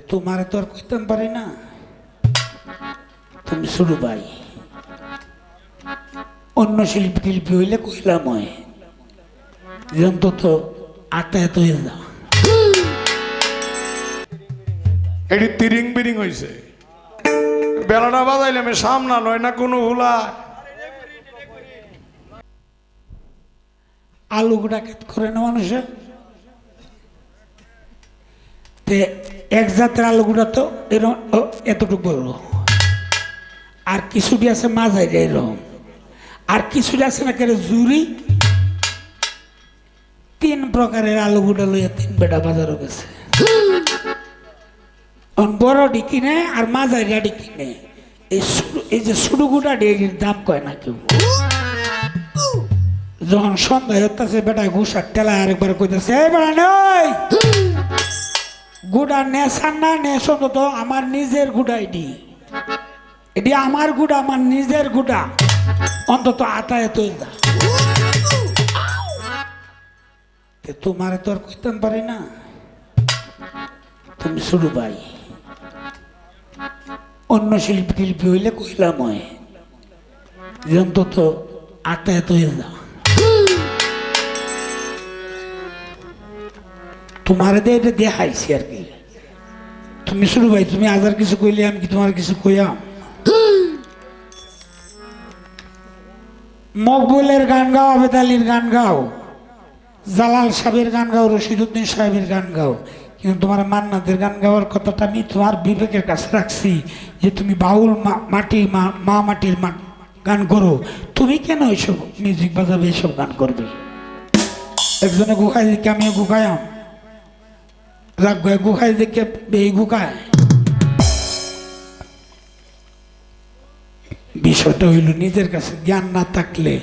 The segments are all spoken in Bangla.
তোমার তো আর কইতাম পারি না। তুমি শুরু ভাই। অন্য শিল্পী টিল্পী হইলে কইলাম হয়। যে অন্তত আতায়াত হয়ে যা এটি তিরিং বিরিং হয়েছে বেলাটা বাজাইলাম সামনা নয় না কোনো হুলা। আলু গুঁড়া খেত করে না মানুষে? তে এক জাতের আলু গুঁড়া তো এরকম এতটুকু বড় আর কিছুটি আছে মাঝাই এরকম আর কিছুটি আছে না কেন জুরি তিন প্রকারের আলু গুঁড়া লইয়া তিন বেটা বাজারও গেছে। বড় কিনে আর মাঝাই ডাডি কিনে এই এই যে সুডু গুঁড়া এর দাম কয় না কেউ। যখন সন্ধ্যা হতেছে বেটা ঘুষার টেলা আরেকবার কইতেছে বেটা নই! গুড়া নেশার না নেশ তো আমার নিজের গুড়া এটি এটি আমার গুড়া, আমার নিজের গুড়া। অন্তত আতায় তো দা তে তোমারে তো আর কইতাম পারি না। তুমি শুরু ভাই। অন্য শিল্পী টিল্পী হইলে কইলাম হয়। অন্তত আতায় তো তোমার এটা দেখাইছি আর কি। তুমি শুরু ভাই, তুমি আজার কিছু কইলে আমি কি তোমার কিছু কইয়াম? মকবুলের গান গাও, আবেদ আলীর গান গাও, জালাল সাহেবের গান গাও, রশিদুদ্দিন সাহেবের গান গাও, কিন্তু তোমার মান্নাদের গান গাওয়ার কথাটা আমি তোমার বিবেকের কাছে রাখছি যে তুমি বাউল মাটি মা মাটির গান করো। তুমি কেন এইসব মিউজিক বাজাবে এইসব গান করবে? একজনে গুখায় দিকে আমি গুখায়াম রাগ গুখায় দেখে এই গুখায় বিষয়টা হইল নিজের কাছে জ্ঞান না থাকলে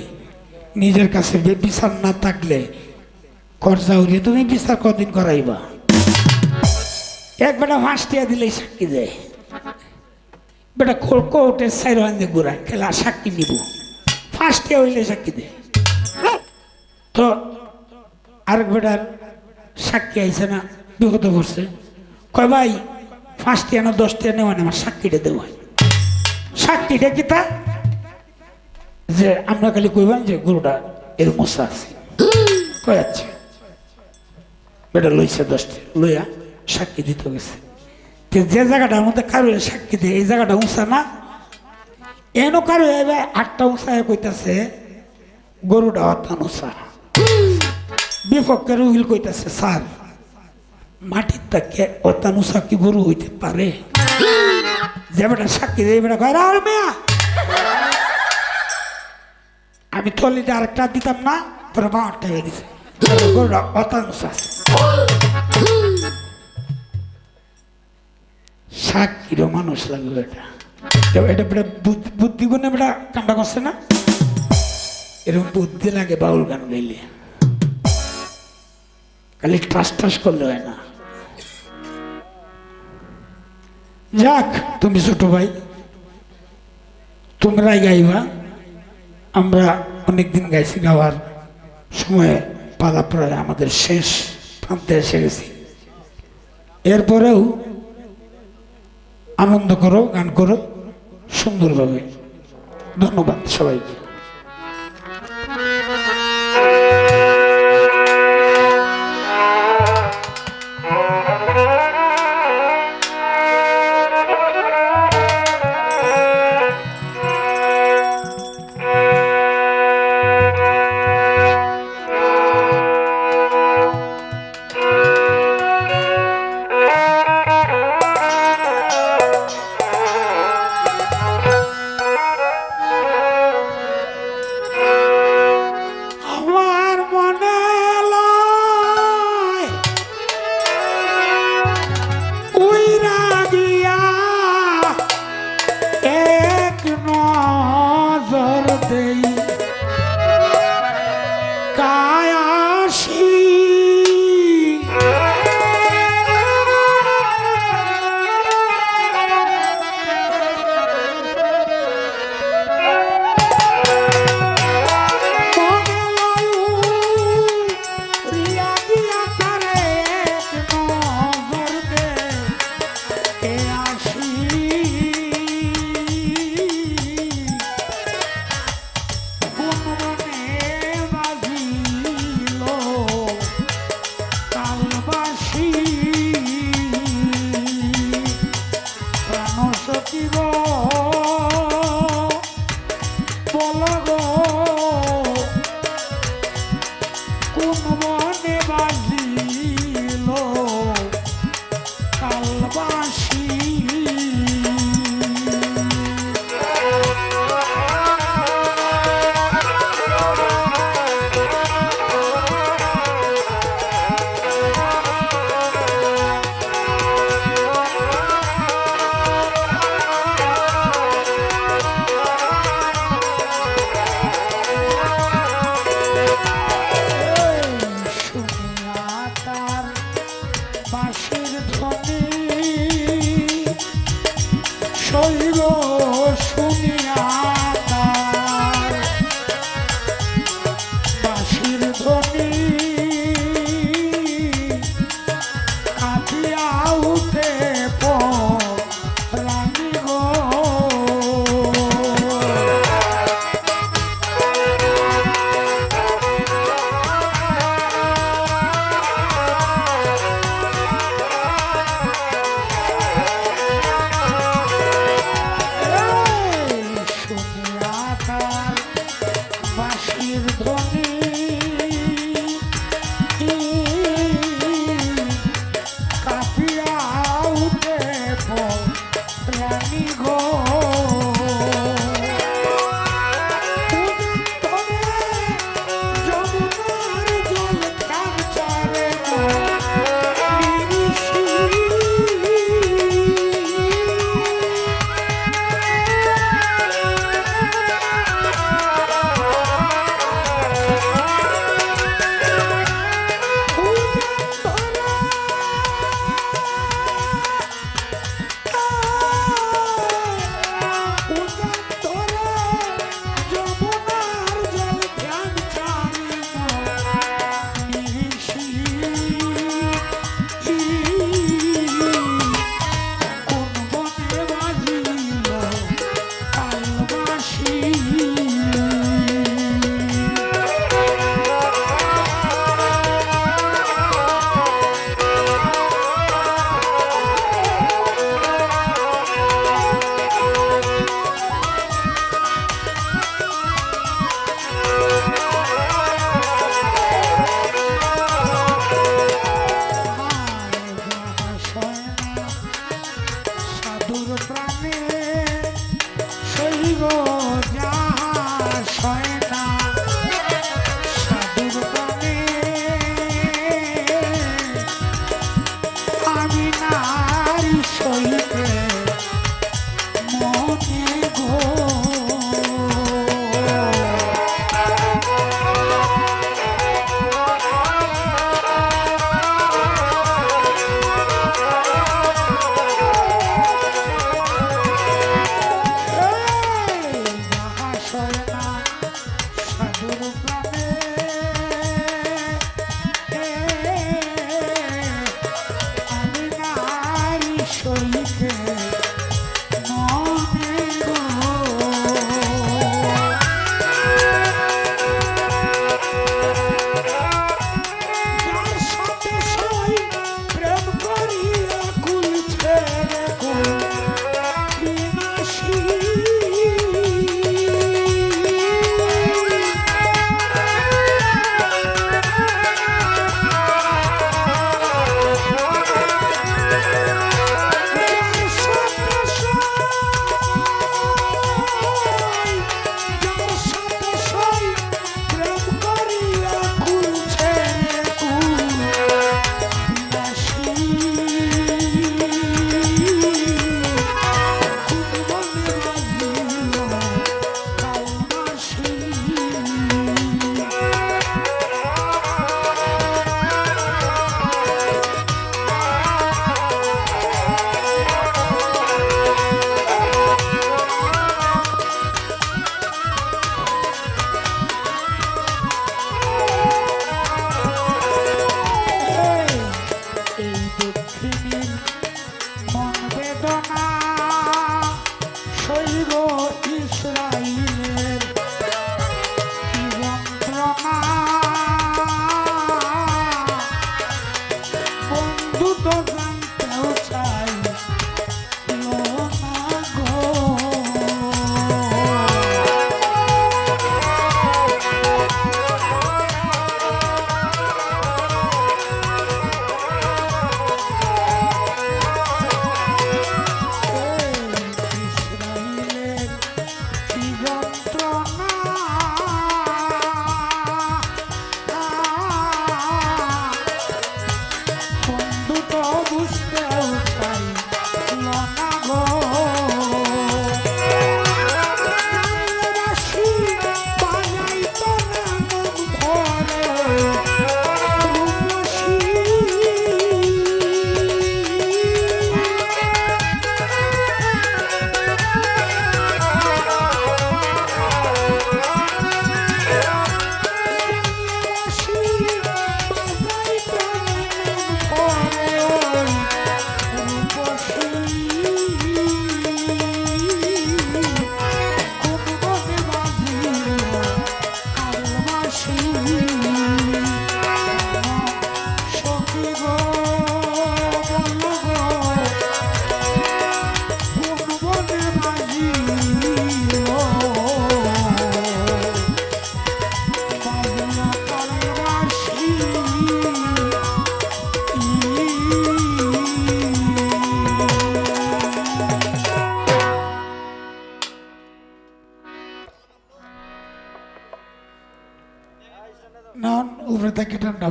নিজের কাছে বিচার না থাকলে খরচা উড়িয়ে তুমি বিচার কদিন করাইবা এক বেটা ফাঁস টিয়া দিলেই সাক্ষী দেয় বেটা কোর্টের সাইড হান্দে ঘুরায় খেলা সাক্ষী নিব ফাঁস টিয়া হইলে সাক্ষী দেয় তো আরেক বেটার সাক্ষী আইছে না বিগত করছে। কয় ভাই ফাঁসটি আনো দশটি আনে মানে আমার সাক্ষীটা দেওয়া হয় সাক্ষীটা কি তা? যে আমরা খালি কইবাম যে গরুটা এর মশা আছে। কয় আছে বেটা লইছে দশটি, লইয়া সাক্ষী দিতে গেছে। যে জায়গাটার মধ্যে কারও সাক্ষী দেয়, এই জায়গাটা উঁচা না? এন কারও এবার আটটা উঁচায় কইতাছে, গরুটা অত্যান উঁচা বিপক্ষের উকিল কইতাছে, স্যার মাটির তাকে অত্যানুসা কি গরু হইতে পারে। যে বেটা সাক্ষী দিয়ে বেটা কয়, আর মেয়া! আমি থলিতে আরেকটা দিতাম না, তোর বাঁটটা হয়ে গেছে। গরুটা সাক্ষীরও মানুষ লাগবে এটা এটা- বেটা বুদ্ধি- গুণে বেটা কামটা করছে না? এরকম বুদ্ধি লাগে বাউল গান গাইলে। খালি টাস টাস করলে হয় না। যাক, তুমি ছোট ভাই, তোমরাই গাইবা। আমরা অনেকদিন গাইছি, গাওয়ার সময়ে পালা প্রায় আমাদের শেষ প্রান্তে এসে গেছি। এরপরেও আনন্দ করো, গান করো, সুন্দরভাবে। ধন্যবাদ সবাইকে।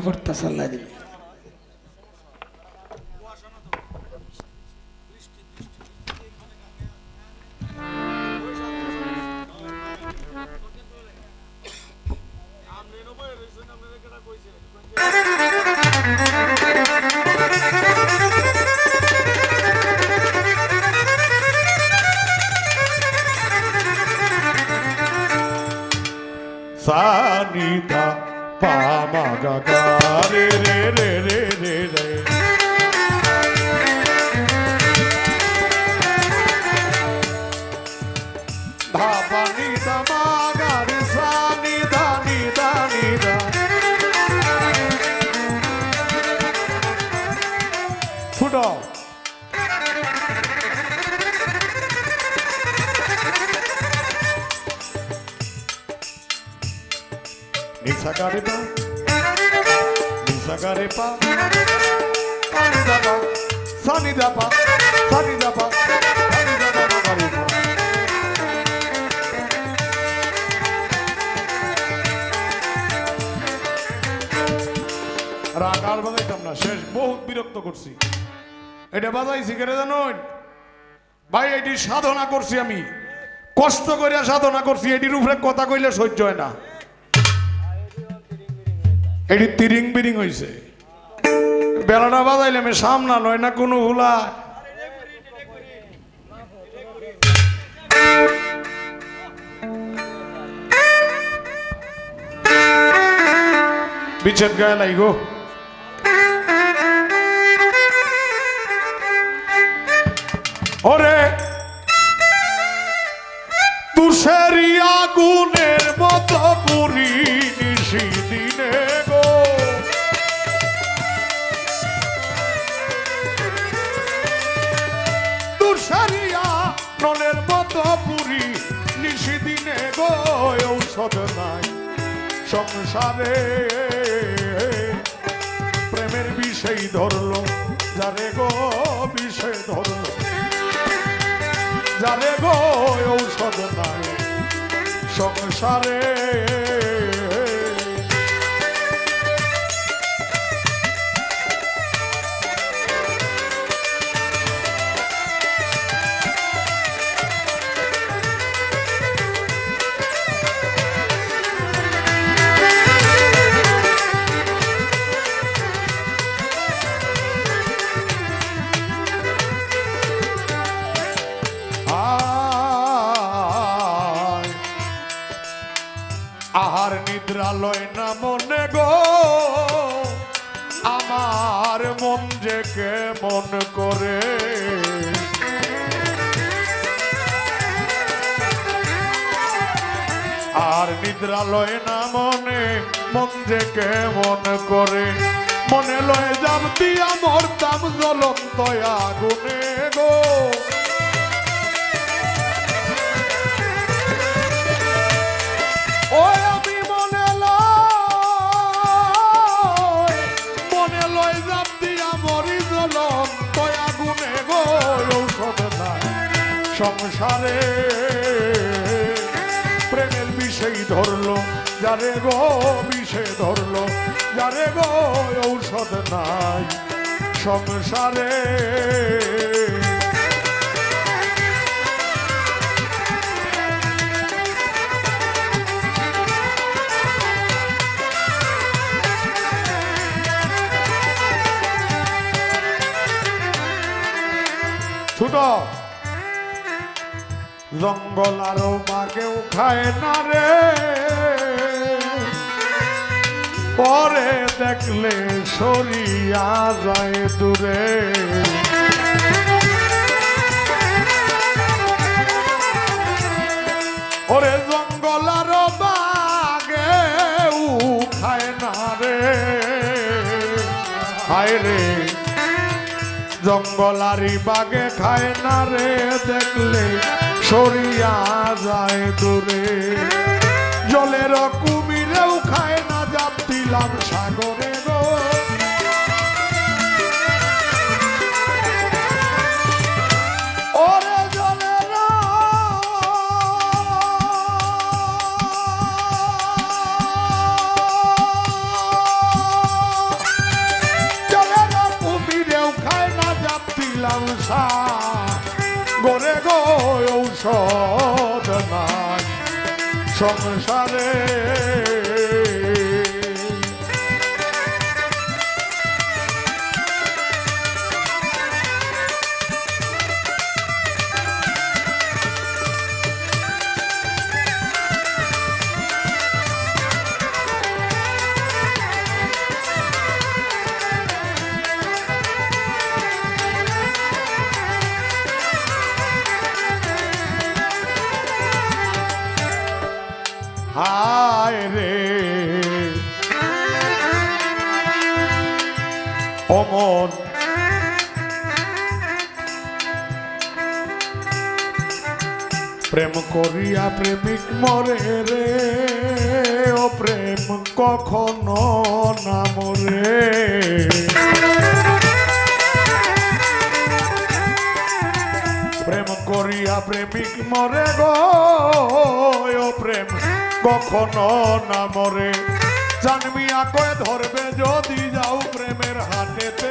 পড়তে চাল্লা দিবি সানিদা পামা গাগা রে রে রে রে রে রে সানি দা পা গারে পা রাগ আর বাজাইতাম না শেষ, বহুত বিরক্ত করছি। এটা বাজাইছি কেন জানুন ভাই, এটি সাধনা করছি আমি। কষ্ট করে সাধনা করছি, এটির উপরে কথা কইলে সহ্য হয় না। এটি তিরিং বিরিং হয়েছে বেলাটা বাজাইলে আমি সামনা নয় না কোনো হুলা। বিচ্ছেদ গায়ে লাই সংসারে প্রেমের বিষয় ধরল যারে গো বিষয় ধরল। যারে গো ঔষধ নাই সংসারে কেমন করে। আর নিদ্রালয় না মনে, মন যে কেমন করে। মনে লয় যাবতি আমর তাম জ্বলন্ত আগুনে গো। সংসারে। প্রেমের বিষয় ধরলো যারে গো বিষয় ধরলো যারে গো ঔষধ নাই সংসারে। ছোট। জঙ্গল আরও মাকেও খায় না রে। পরে দেখলে সরিয়া যায় দূরে। ওরে জঙ্গল আরও বাগেও খায় না রে। হায় রে জঙ্গলারি বাগে খায় না রে। দেখলে সরিয়া যায় দূরে। জলের কুমিরেও খায় না জাপ দিলাম সাগরে করিয়া প্রেমিক মরে রে, ও প্রেম কখনো না মরে। প্রেম করিয়া প্রেমিক মরে গো, ও প্রেম কখনো না মরে। জানমিয়া কয়ে ধরবে, যদি যাও প্রেমের হাটেতে